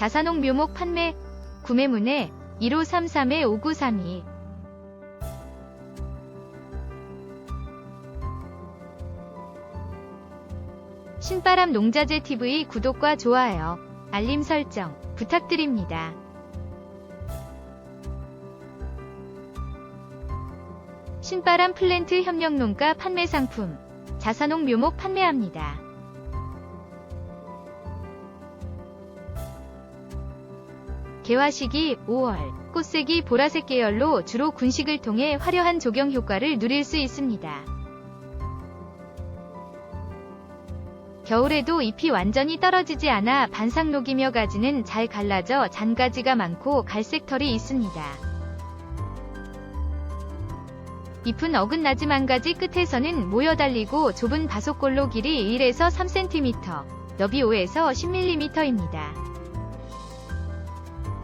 자산옥 묘목 판매 구매문의 1533-5932 신바람 농자재 TV 구독과 좋아요, 알림 설정 부탁드립니다. 신바람 플랜트 협력농가 판매 상품 자산옥 묘목 판매합니다. 개화 시기 5월, 꽃색이 보라색 계열로 주로 군식을 통해 화려한 조경 효과를 누릴 수 있습니다. 겨울에도 잎이 완전히 떨어지지 않아 반상 녹이며 가지는 잘 갈라져 잔가지가 많고 갈색 털이 있습니다. 잎은 어긋나지만 가지 끝에서는 모여 달리고 좁은 바속골로 길이 1에서 3cm, 너비 5에서 10mm입니다.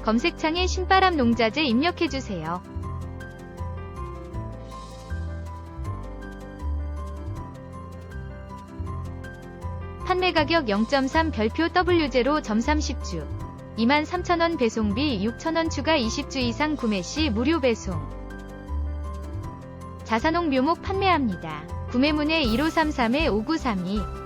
검색창에 신바람 농자재 입력해주세요. 판매 가격 0.3 별표 W0 점3 10주 23,000원 배송비 6,000원 추가 20주 이상 구매 시 무료 배송 자산옥 묘목 판매합니다. 구매문의 1533-5932